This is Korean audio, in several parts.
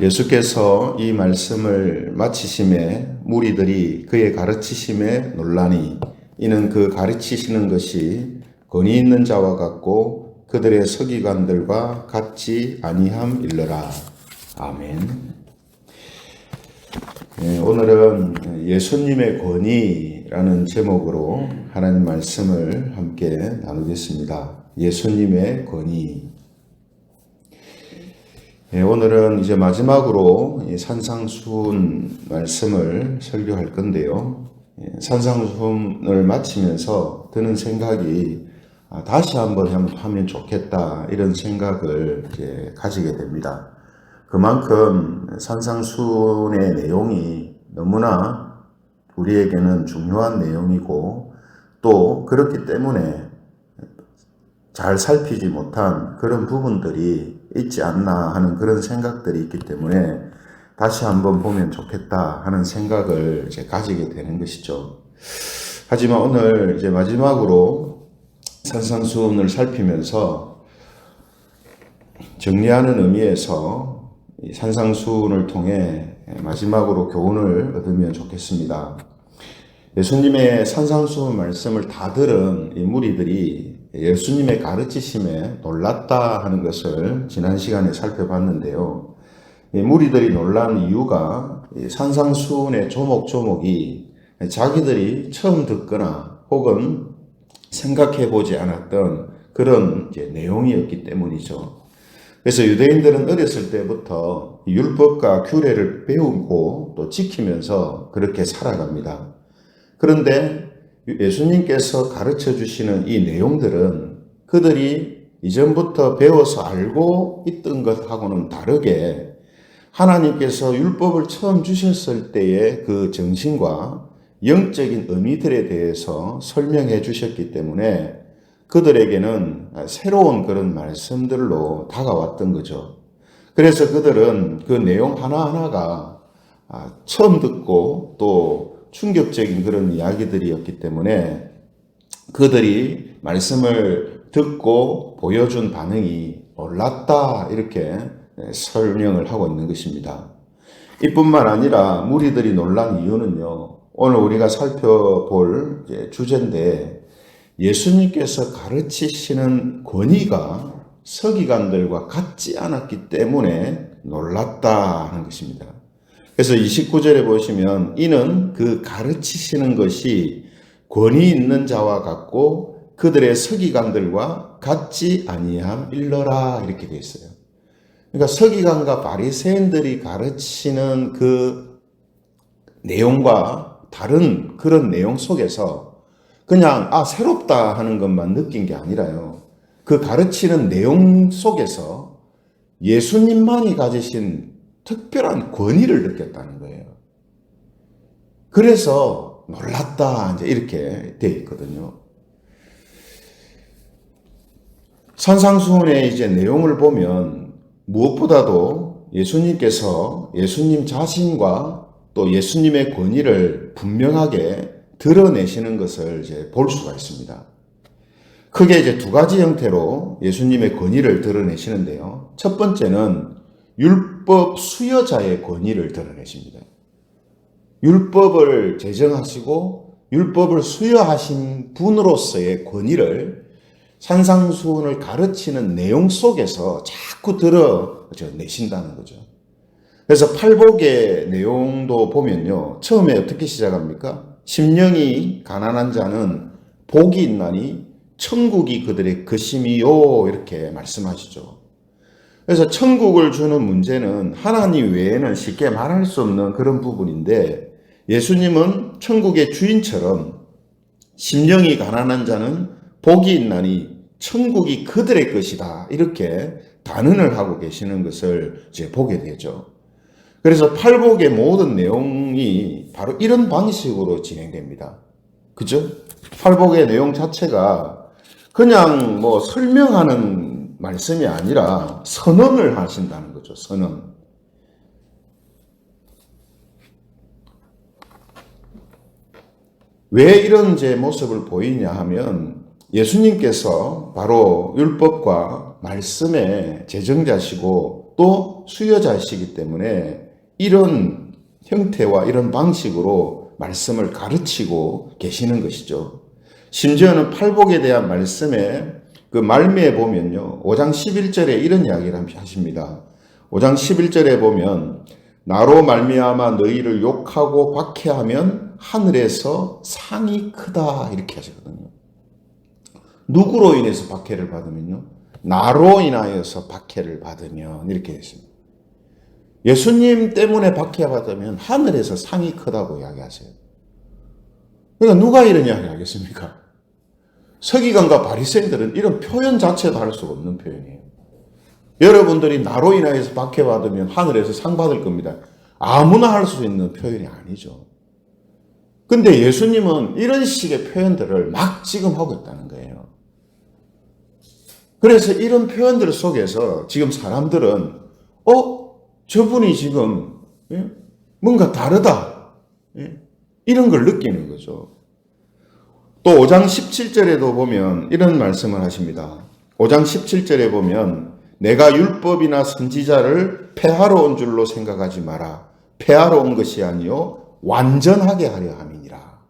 예수께서 이 말씀을 마치심에 무리들이 그의 가르치심에 논란이 이는 그 가르치시는 것이 권위 있는 자와 같고 그들의 서기관들과 같지 아니함 일러라. 아멘. 예, 오늘은 예수님의 권위라는 제목으로 하나님 말씀을 함께 나누겠습니다. 예수님의 권위. 예, 오늘은 이제 마지막으로 이 산상수훈 말씀을 설교할 건데요. 예, 산상수훈을 마치면서 드는 생각이 아, 다시 한번 하면 좋겠다 이런 생각을 이제 가지게 됩니다. 그만큼 산상수훈의 내용이 너무나 우리에게는 중요한 내용이고 또 그렇기 때문에 잘 살피지 못한 그런 부분들이 있지 않나 하는 그런 생각들이 있기 때문에 다시 한번 보면 좋겠다 하는 생각을 이제 가지게 되는 것이죠. 하지만 오늘 이제 마지막으로 산상수훈을 살피면서 정리하는 의미에서 이 산상수훈을 통해 마지막으로 교훈을 얻으면 좋겠습니다. 예수님의 산상수훈 말씀을 다 들은 이 무리들이 예수님의 가르치심에 놀랐다 하는 것을 지난 시간에 살펴봤는데요. 이 무리들이 놀란 이유가 이 산상수훈의 조목조목이 자기들이 처음 듣거나 혹은 생각해 보지 않았던 그런 내용이었기 때문이죠. 그래서 유대인들은 어렸을 때부터 율법과 규례를 배우고 또 지키면서 그렇게 살아갑니다. 그런데 예수님께서 가르쳐 주시는 이 내용들은 그들이 이전부터 배워서 알고 있던 것하고는 다르게 하나님께서 율법을 처음 주셨을 때의 그 정신과 영적인 의미들에 대해서 설명해 주셨기 때문에 그들에게는 새로운 그런 말씀들로 다가왔던 거죠. 그래서 그들은 그 내용 하나하나가 아, 처음 듣고 또 충격적인 그런 이야기들이었기 때문에 그들이 말씀을 듣고 보여준 반응이 놀랐다 이렇게 설명을 하고 있는 것입니다. 이뿐만 아니라 무리들이 놀란 이유는요. 오늘 우리가 살펴볼 주제인데 예수님께서 가르치시는 권위가 서기관들과 같지 않았기 때문에 놀랐다 하는 것입니다. 그래서 29절에 보시면 이는 그 가르치시는 것이 권위 있는 자와 같고 그들의 서기관들과 같지 아니함 일러라 이렇게 되어 있어요. 그러니까 서기관과 바리새인들이 가르치는 그 내용과 다른 그런 내용 속에서 그냥 아 새롭다 하는 것만 느낀 게 아니라요. 그 가르치는 내용 속에서 예수님만이 가지신 특별한 권위를 느꼈다는 거예요. 그래서 놀랐다 이제 이렇게 돼 있거든요. 산상수훈의 이제 내용을 보면 무엇보다도 예수님께서 예수님 자신과 또 예수님의 권위를 분명하게 드러내시는 것을 이제 볼 수가 있습니다. 크게 이제 두 가지 형태로 예수님의 권위를 드러내시는데요. 첫 번째는 율법 수여자의 권위를 드러내십니다. 율법을 제정하시고 율법을 수여하신 분으로서의 권위를 산상수훈을 가르치는 내용 속에서 자꾸 드러내신다는 거죠. 그래서 팔복의 내용도 보면요. 처음에 어떻게 시작합니까? 심령이 가난한 자는 복이 있나니 천국이 그들의 것임이요 이렇게 말씀하시죠. 그래서 천국을 주는 문제는 하나님 외에는 쉽게 말할 수 없는 그런 부분인데 예수님은 천국의 주인처럼 심령이 가난한 자는 복이 있나니 천국이 그들의 것이다 이렇게 단언을 하고 계시는 것을 이제 보게 되죠. 그래서 팔복의 모든 내용이 바로 이런 방식으로 진행됩니다. 그죠? 팔복의 내용 자체가 그냥 뭐 설명하는 말씀이 아니라 선언을 하신다는 거죠. 선언. 왜 이런 제 모습을 보이냐 하면 예수님께서 바로 율법과 말씀의 제정자시고 하시고 또 수여자이시기 때문에 이런 형태와 이런 방식으로 말씀을 가르치고 계시는 것이죠. 심지어는 팔복에 대한 말씀에 그 말미에 보면요. 5장 11절에 이런 이야기를 하십니다. 5장 11절에 보면 나로 말미암아 너희를 욕하고 박해하면 하늘에서 상이 크다 이렇게 하시거든요. 누구로 인해서 박해를 받으면요? 나로 인하여서 박해를 받으면 이렇게 했습니다. 예수님 때문에 박해받으면 하늘에서 상이 크다고 이야기하세요. 그러니까 누가 이런 이야기 하겠습니까? 서기관과 바리새인들은 이런 표현 자체도 할 수가 없는 표현이에요. 여러분들이 나로 인하여서 박해받으면 하늘에서 상 받을 겁니다. 아무나 할 수 있는 표현이 아니죠. 근데 예수님은 이런 식의 표현들을 막 지금 하고 있다는 거예요. 그래서 이런 표현들 속에서 지금 사람들은, 어? 저분이 지금, 예? 뭔가 다르다. 예? 이런 걸 느끼는 거죠. 또 5장 17절에도 보면 이런 말씀을 하십니다. 5장 17절에 보면 내가 율법이나 선지자를 폐하러 온 줄로 생각하지 마라. 폐하러 온 것이 아니요 완전하게 하려 함이니라.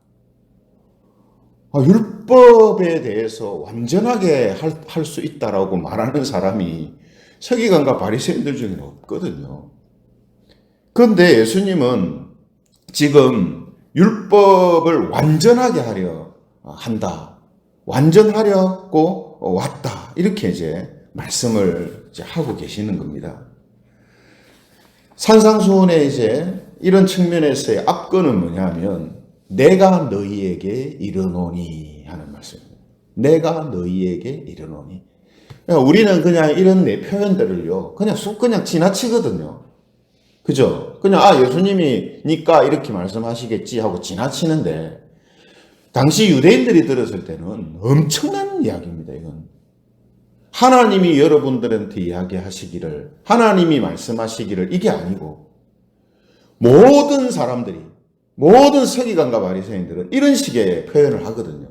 아, 율법에 대해서 완전하게 할 수 있다라고 말하는 사람이 서기관과 바리새인들 중에는 없거든요. 그런데 예수님은 지금 율법을 완전하게 하려 한다. 완전하려고 왔다. 이렇게 이제 말씀을 이제 하고 계시는 겁니다. 산상수훈의 이제 이런 측면에서의 앞건은 뭐냐면 내가 너희에게 이르노니 하는 말씀입니다. 내가 너희에게 이르노니. 그러니까 우리는 그냥 이런 내 표현들을요, 그냥 쑥 그냥 지나치거든요. 그죠? 그냥, 아, 예수님이니까 이렇게 말씀하시겠지 하고 지나치는데, 당시 유대인들이 들었을 때는 엄청난 이야기입니다, 이건. 하나님이 여러분들한테 이야기하시기를, 하나님이 말씀하시기를 이게 아니고, 모든 사람들이, 모든 서기관과 바리새인들은 이런 식의 표현을 하거든요.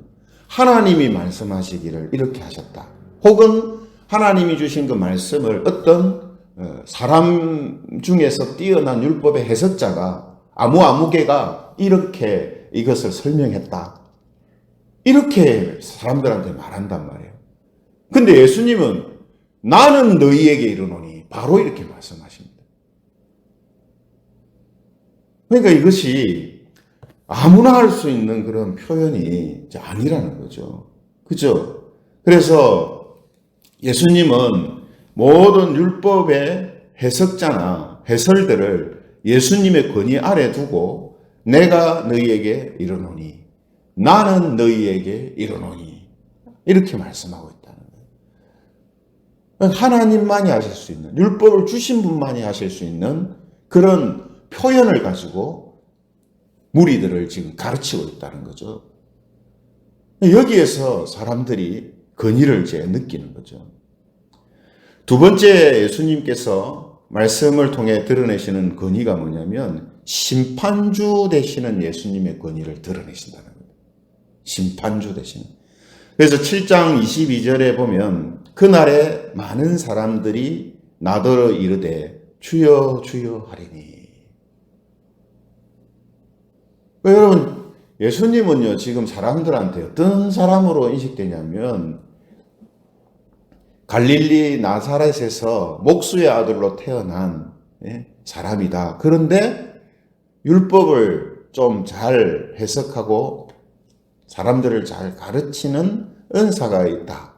하나님이 말씀하시기를 이렇게 하셨다. 혹은 하나님이 주신 그 말씀을 어떤 어, 사람 중에서 뛰어난 율법의 해석자가 아무 아무개가 이렇게 이것을 설명했다. 이렇게 사람들한테 말한단 말이에요. 근데 예수님은 나는 너희에게 이르노니 바로 이렇게 말씀하십니다. 그러니까 이것이 아무나 할 수 있는 그런 표현이 아니라는 거죠. 그죠? 그래서 예수님은 모든 율법의 해석자나 해설들을 예수님의 권위 아래 두고 내가 너희에게 이르노니 나는 너희에게 이르노니 이렇게 말씀하고 있다는 거예요. 하나님만이 하실 수 있는 율법을 주신 분만이 하실 수 있는 그런 표현을 가지고 무리들을 지금 가르치고 있다는 거죠. 여기에서 사람들이 권위를 이제 느끼는 거죠. 두 번째 예수님께서 말씀을 통해 드러내시는 권위가 뭐냐면 심판주 되시는 예수님의 권위를 드러내신다는 겁니다. 심판주 되시는. 그래서 7장 22절에 보면 그날에 많은 사람들이 나더러 이르되 주여 주여 하리니. 여러분 예수님은요 지금 사람들한테 어떤 사람으로 인식되냐면 갈릴리 나사렛에서 목수의 아들로 태어난 예, 사람이다. 그런데 율법을 좀 잘 해석하고 사람들을 잘 가르치는 은사가 있다.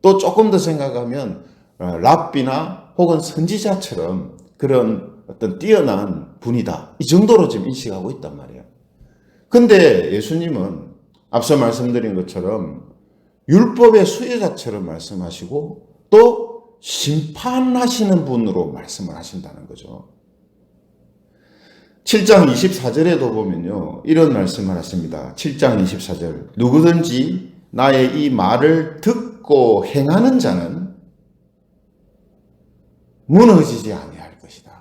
또 조금 더 생각하면 어, 랍비나 혹은 선지자처럼 그런 어떤 뛰어난 분이다. 이 정도로 지금 인식하고 있단 말이에요. 근데 예수님은 앞서 말씀드린 것처럼 율법의 수혜자처럼 말씀하시고 또 심판하시는 분으로 말씀을 하신다는 거죠. 7장 24절에도 보면요. 이런 말씀을 하십니다. 7장 24절. 누구든지 나의 이 말을 듣고 행하는 자는 무너지지 아니할 것이다.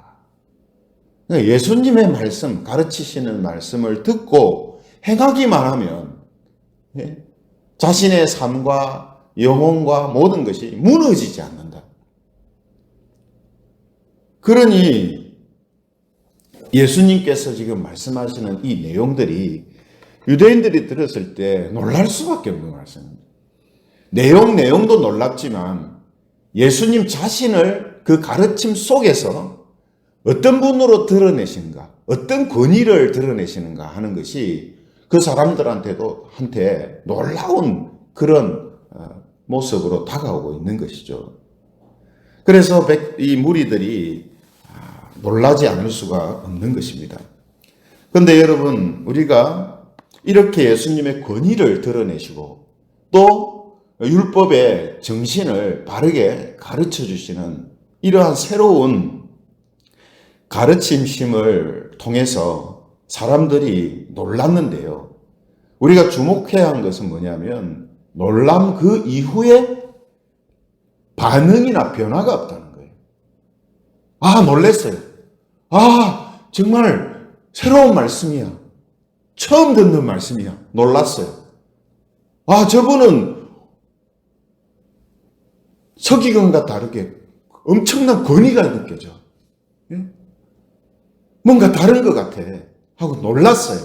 그러니까 예수님의 말씀, 가르치시는 말씀을 듣고 행하기만 하면 예? 자신의 삶과 영혼과 모든 것이 무너지지 않는다. 그러니 예수님께서 지금 말씀하시는 이 내용들이 유대인들이 들었을 때 놀랄 수밖에 없는 말씀입니다. 내용, 내용도 놀랍지만 예수님 자신을 그 가르침 속에서 어떤 분으로 드러내신가, 어떤 권위를 드러내시는가 하는 것이 그 사람들한테도 한테 놀라운 그런 어, 모습으로 다가오고 있는 것이죠. 그래서 백- 이 무리들이 아, 놀라지 않을 수가 없는 것입니다. 그런데 여러분, 우리가 이렇게 예수님의 권위를 드러내시고 또 율법의 정신을 바르게 가르쳐 주시는 이러한 새로운 가르침심을 통해서 사람들이 놀랐는데요. 우리가 주목해야 한 것은 뭐냐면 놀람 그 이후에 반응이나 변화가 없다는 거예요. 아, 놀랬어요. 아, 정말 새로운 말씀이야. 처음 듣는 말씀이야. 놀랐어요. 아, 저분은 서기관과 다르게 엄청난 권위가 느껴져. 예? 뭔가 다른 것 같아. 하고 놀랐어요.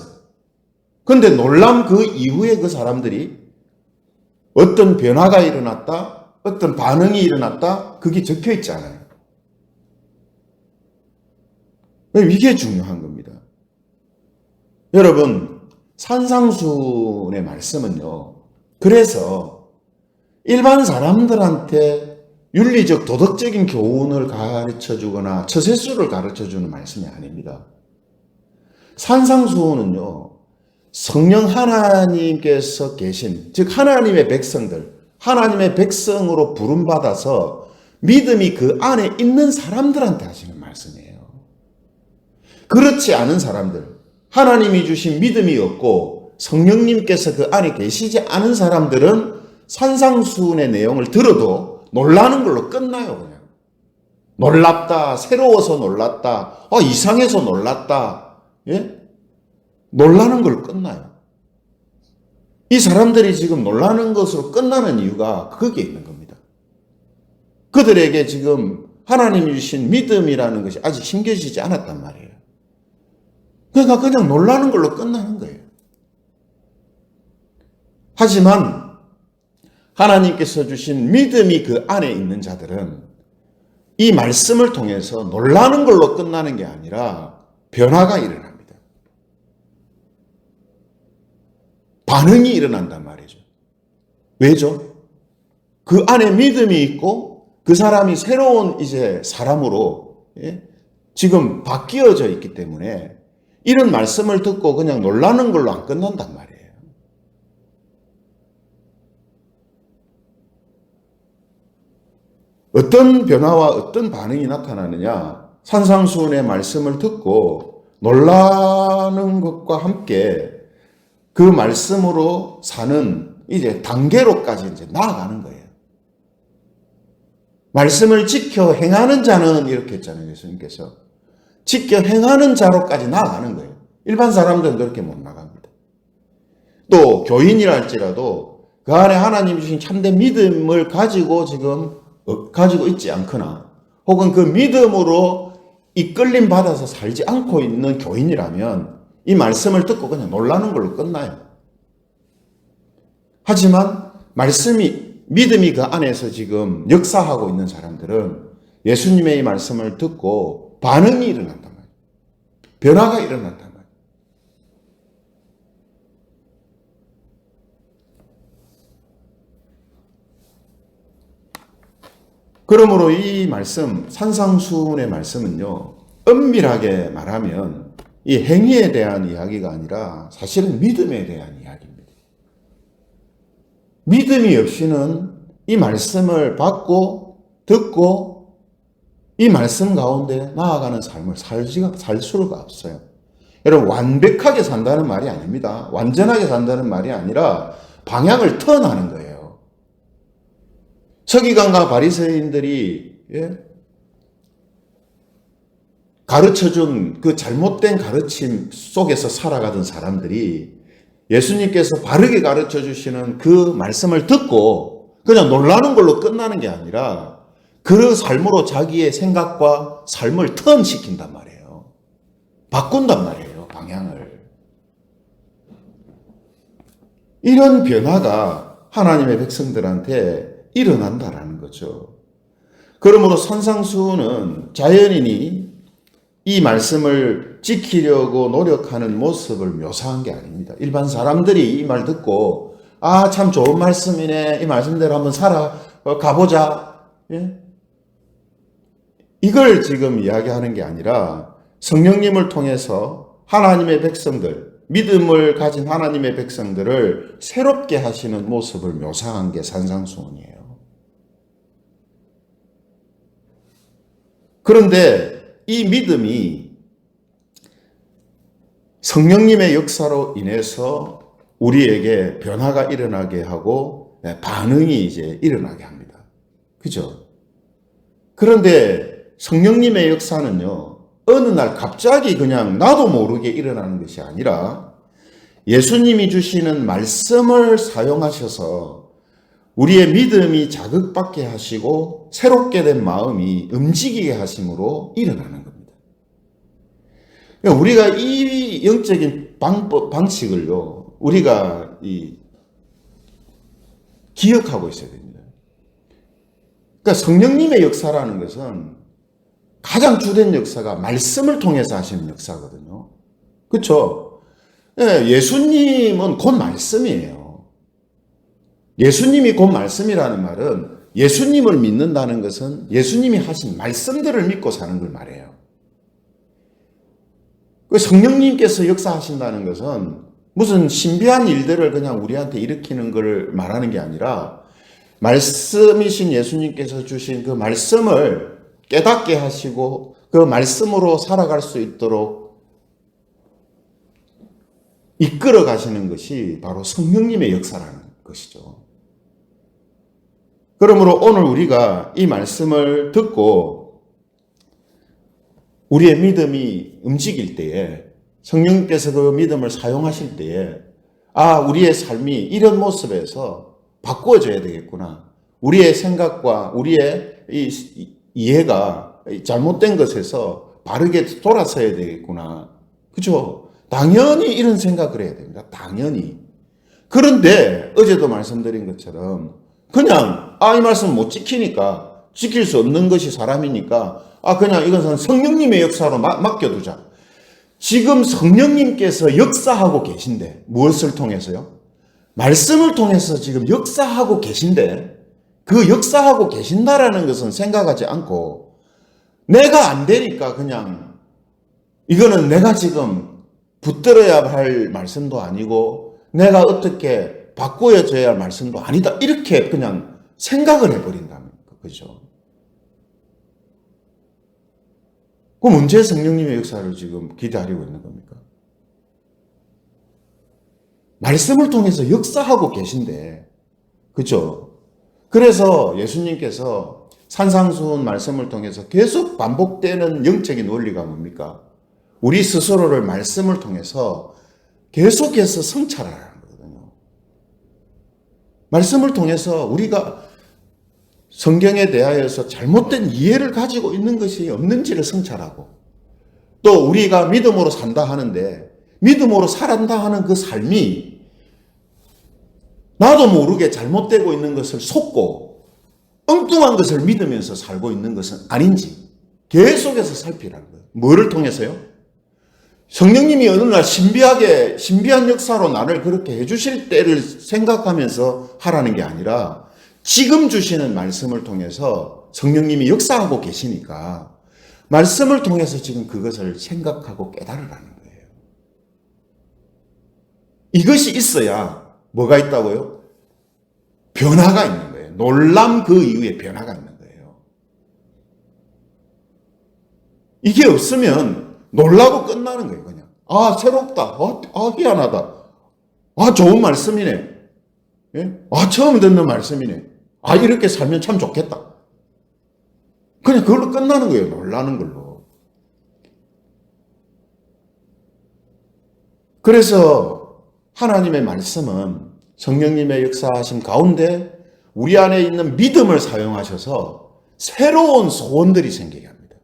근데 놀람 그 이후에 그 사람들이 어떤 변화가 일어났다, 어떤 반응이 일어났다, 그게 적혀 있지 않아요. 이게 중요한 겁니다. 여러분, 산상순의 말씀은요, 그래서 일반 사람들한테 윤리적, 도덕적인 교훈을 가르쳐 주거나 처세수를 가르쳐 주는 말씀이 아닙니다. 산상수훈은요, 성령 하나님께서 계신, 즉, 하나님의 백성들, 하나님의 백성으로 부름받아서 믿음이 그 안에 있는 사람들한테 하시는. 그렇지 않은 사람들, 하나님이 주신 믿음이 없고 성령님께서 그 안에 계시지 않은 사람들은 산상수훈의 내용을 들어도 놀라는 걸로 끝나요, 그냥. 놀랍다, 새로워서 놀랐다, 어, 이상해서 놀랐다, 예? 놀라는 걸 끝나요. 이 사람들이 지금 놀라는 것으로 끝나는 이유가 거기에 있는 겁니다. 그들에게 지금 하나님이 주신 믿음이라는 것이 아직 심겨지지 않았단 말이에요. 그러니까 그냥 놀라는 걸로 끝나는 거예요. 하지만 하나님께서 주신 믿음이 그 안에 있는 자들은 이 말씀을 통해서 놀라는 걸로 끝나는 게 아니라 변화가 일어납니다. 반응이 일어난단 말이죠. 왜죠? 그 안에 믿음이 있고 그 사람이 새로운 이제 사람으로 예? 지금 바뀌어져 있기 때문에 이런 말씀을 듣고 그냥 놀라는 걸로 안 끝난단 말이에요. 어떤 변화와 어떤 반응이 나타나느냐? 산상수훈의 말씀을 듣고 놀라는 것과 함께 그 말씀으로 사는 이제 단계로까지 이제 나아가는 거예요. 말씀을 지켜 행하는 자는 이렇게 했잖아요. 예수님께서. 지켜 행하는 자로까지 나아가는 거예요. 일반 사람들은 그렇게 못 나갑니다. 또 교인이랄지라도 그 안에 하나님 주신 참된 믿음을 가지고 지금 어, 가지고 있지 않거나 혹은 그 믿음으로 이끌림 받아서 살지 않고 있는 교인이라면 이 말씀을 듣고 그냥 놀라는 걸로 끝나요. 하지만 말씀이 믿음이 그 안에서 지금 역사하고 있는 사람들은 예수님의 이 말씀을 듣고 반응이 일어난단 말이에요. 변화가 일어난단 말이에요. 그러므로 이 말씀, 산상수훈의 말씀은요, 엄밀하게 말하면 이 행위에 대한 이야기가 아니라 사실은 믿음에 대한 이야기입니다. 믿음이 없이는 이 말씀을 받고 듣고 이 말씀 가운데 나아가는 삶을 살지가 살 수가 없어요. 여러분 완벽하게 산다는 말이 아닙니다. 완전하게 산다는 말이 아니라 방향을 턴하는 거예요. 서기관과 바리새인들이 예? 가르쳐준 그 잘못된 가르침 속에서 살아가던 사람들이 예수님께서 바르게 가르쳐 주시는 그 말씀을 듣고 그냥 놀라는 걸로 끝나는 게 아니라 그 삶으로 자기의 생각과 삶을 턴시킨단 말이에요. 바꾼단 말이에요, 방향을. 이런 변화가 하나님의 백성들한테 일어난다라는 거죠. 그러므로 산상수훈은 자연인이 이 말씀을 지키려고 노력하는 모습을 묘사한 게 아닙니다. 일반 사람들이 이 말 듣고 아 참 좋은 말씀이네 이 말씀대로 한번 살아 어, 가보자 예? 이걸 지금 이야기하는 게 아니라 성령님을 통해서 하나님의 백성들 믿음을 가진 하나님의 백성들을 새롭게 하시는 모습을 묘사한 게 산상수훈이에요. 그런데 이 믿음이 성령님의 역사로 인해서 우리에게 변화가 일어나게 하고 네, 반응이 이제 일어나게 합니다. 그죠? 그런데 성령님의 역사는요, 어느 날 갑자기 그냥 나도 모르게 일어나는 것이 아니라 예수님이 주시는 말씀을 사용하셔서 우리의 믿음이 자극받게 하시고 새롭게 된 마음이 움직이게 하심으로 일어나는 겁니다. 그러니까 우리가 이 영적인 방법, 방식을요, 우리가 이 기억하고 있어야 됩니다. 그러니까 성령님의 역사라는 것은 가장 주된 역사가 말씀을 통해서 하시는 역사거든요. 그렇죠? 예 수님은 곧 말씀이에요. 예수님이 곧 말씀이라는 말은 예수님을 믿는다는 것은 예수님이 하신 말씀들을 믿고 사는 걸 말해요. 그 성령님께서 역사하신다는 것은 무슨 신비한 일들을 그냥 우리한테 일으키는 걸 말하는 게 아니라 말씀이신 예수님께서 주신 그 말씀을 깨닫게 하시고 그 말씀으로 살아갈 수 있도록 이끌어 가시는 것이 바로 성령님의 역사라는 것이죠. 그러므로 오늘 우리가 이 말씀을 듣고 우리의 믿음이 움직일 때에 성령께서 그 믿음을 사용하실 때에 아, 우리의 삶이 이런 모습에서 바꾸어져야 되겠구나. 우리의 생각과 우리의 이 이해가 잘못된 것에서 바르게 돌아서야 되겠구나. 그죠? 당연히 이런 생각을 해야 됩니다. 당연히. 그런데 어제도 말씀드린 것처럼 그냥 아 이 말씀 못 지키니까 지킬 수 없는 것이 사람이니까 아 그냥 이것은 성령님의 역사로 마, 맡겨두자. 지금 성령님께서 역사하고 계신데 무엇을 통해서요? 말씀을 통해서 지금 역사하고 계신데 그 역사하고 계신다라는 것은 생각하지 않고 내가 안 되니까 그냥 이거는 내가 지금 붙들어야 할 말씀도 아니고 내가 어떻게 바꾸어져야 할 말씀도 아니다. 이렇게 그냥 생각을 해버린다는 거죠. 그 문제 성령님의 역사를 지금 기다리고 있는 겁니까? 말씀을 통해서 역사하고 계신데, 그죠? 그래서 예수님께서 산상수훈 말씀을 통해서 계속 반복되는 영적인 원리가 뭡니까? 우리 스스로를 말씀을 통해서 계속해서 성찰하라는 거거든요. 말씀을 통해서 우리가 성경에 대하여서 잘못된 이해를 가지고 있는 것이 없는지를 성찰하고 또 우리가 믿음으로 산다 하는데 믿음으로 살았다 하는 그 삶이 나도 모르게 잘못되고 있는 것을 속고 엉뚱한 것을 믿으면서 살고 있는 것은 아닌지 계속해서 살피라는 거예요. 뭐를 통해서요? 성령님이 어느 날 신비하게, 신비한 역사로 나를 그렇게 해주실 때를 생각하면서 하라는 게 아니라 지금 주시는 말씀을 통해서 성령님이 역사하고 계시니까 말씀을 통해서 지금 그것을 생각하고 깨달으라는 거예요. 이것이 있어야 뭐가 있다고요? 변화가 있는 거예요. 놀람 그 이후에 변화가 있는 거예요. 이게 없으면 놀라고 끝나는 거예요, 그냥. 아, 새롭다. 아, 아 희한하다. 아, 좋은 말씀이네. 예? 아, 처음 듣는 말씀이네. 아, 이렇게 살면 참 좋겠다. 그냥 그걸로 끝나는 거예요. 놀라는 걸로. 그래서 하나님의 말씀은 성령님의 역사하심 가운데 우리 안에 있는 믿음을 사용하셔서 새로운 소원들이 생기게 합니다.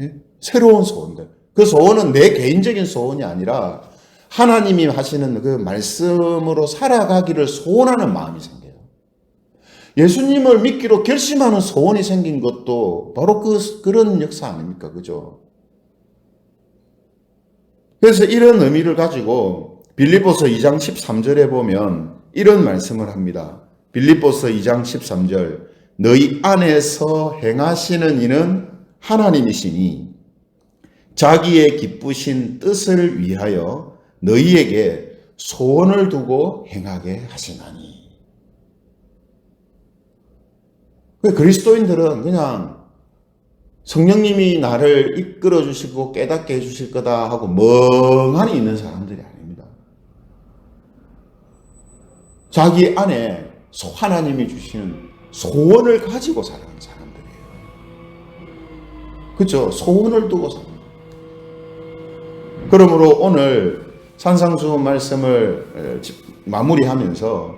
예? 새로운 소원들. 그 소원은 내 개인적인 소원이 아니라 하나님이 하시는 그 말씀으로 살아가기를 소원하는 마음이 생겨요. 예수님을 믿기로 결심하는 소원이 생긴 것도 바로 그, 그런 역사 아닙니까? 그죠? 그래서 이런 의미를 가지고 빌립보서 2장 13절에 보면 이런 말씀을 합니다. 빌립보서 2장 13절 너희 안에서 행하시는 이는 하나님이시니 자기의 기쁘신 뜻을 위하여 너희에게 소원을 두고 행하게 하시나니. 그 그리스도인들은 그냥 성령님이 나를 이끌어 주시고 깨닫게 해 주실 거다 하고 멍하니 있는 사람들이 아닙니다. 자기 안에 하나님이 주시는 소원을 가지고 살아가는 사람들이에요. 그렇죠? 소원을 두고 사는 그러므로 오늘 산상수 말씀을 마무리하면서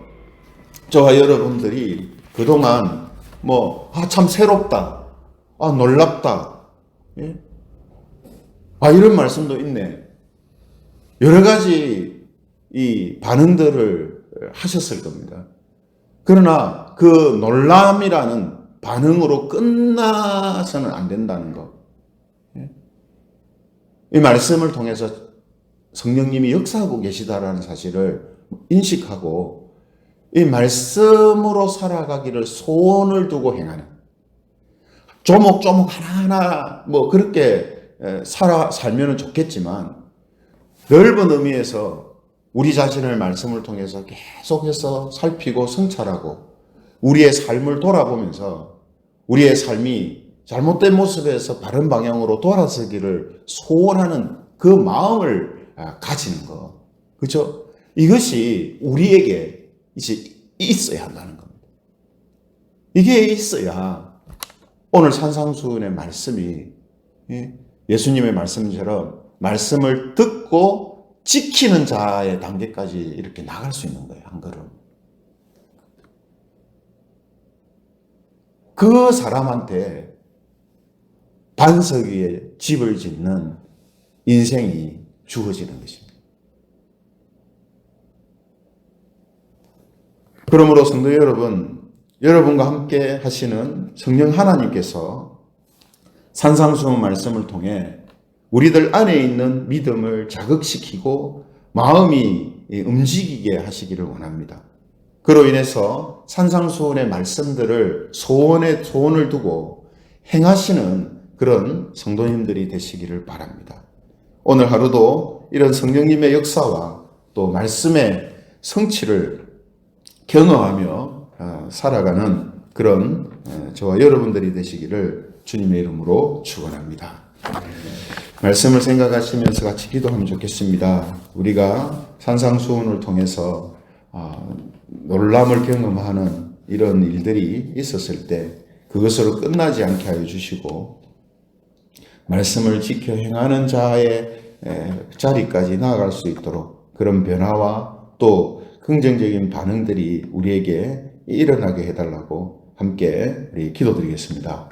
저와 여러분들이 그동안 뭐, 아, 참 새롭다. 아, 놀랍다. 예? 아, 이런 말씀도 있네. 여러 가지 이 반응들을 하셨을 겁니다. 그러나 그 놀람이라는 반응으로 끝나서는 안 된다는 것. 예? 이 말씀을 통해서 성령님이 역사하고 계시다라는 사실을 인식하고 이 말씀으로 살아가기를 소원을 두고 행하는 조목조목 하나하나 뭐 그렇게 살아 살면은 좋겠지만 넓은 의미에서 우리 자신을 말씀을 통해서 계속해서 살피고 성찰하고 우리의 삶을 돌아보면서 우리의 삶이 잘못된 모습에서 바른 방향으로 돌아서기를 소원하는 그 마음을 아, 가지는 거. 그렇죠? 이것이 우리에게 이제 있어야 한다는 겁니다. 이게 있어야 오늘 산상수훈의 말씀이 예, 예수님의 말씀처럼 말씀을 듣고 지키는 자의 단계까지 이렇게 나갈 수 있는 거예요. 한 걸음. 그 사람한테 반석 위에 집을 짓는 인생이 주어지는 것입니다. 그러므로 성도 여러분, 여러분과 함께 하시는 성령 하나님께서 산상수훈 말씀을 통해 우리들 안에 있는 믿음을 자극시키고 마음이 움직이게 하시기를 원합니다. 그로 인해서 산상수훈의 말씀들을 소원에 소원을 두고 행하시는 그런 성도님들이 되시기를 바랍니다. 오늘 하루도 이런 성령님의 역사와 또 말씀의 성취를 경험하며 어, 살아가는 그런 어, 저와 여러분들이 되시기를 주님의 이름으로 축원합니다. 말씀을 생각하시면서 같이 기도하면 좋겠습니다. 우리가 산상수훈을 통해서 어, 놀람을 경험하는 이런 일들이 있었을 때 그것으로 끝나지 않게 하여 주시고 말씀을 지켜 행하는 자의 자리까지 나아갈 수 있도록 그런 변화와 또 긍정적인 반응들이 우리에게 일어나게 해달라고 함께 우리 기도드리겠습니다.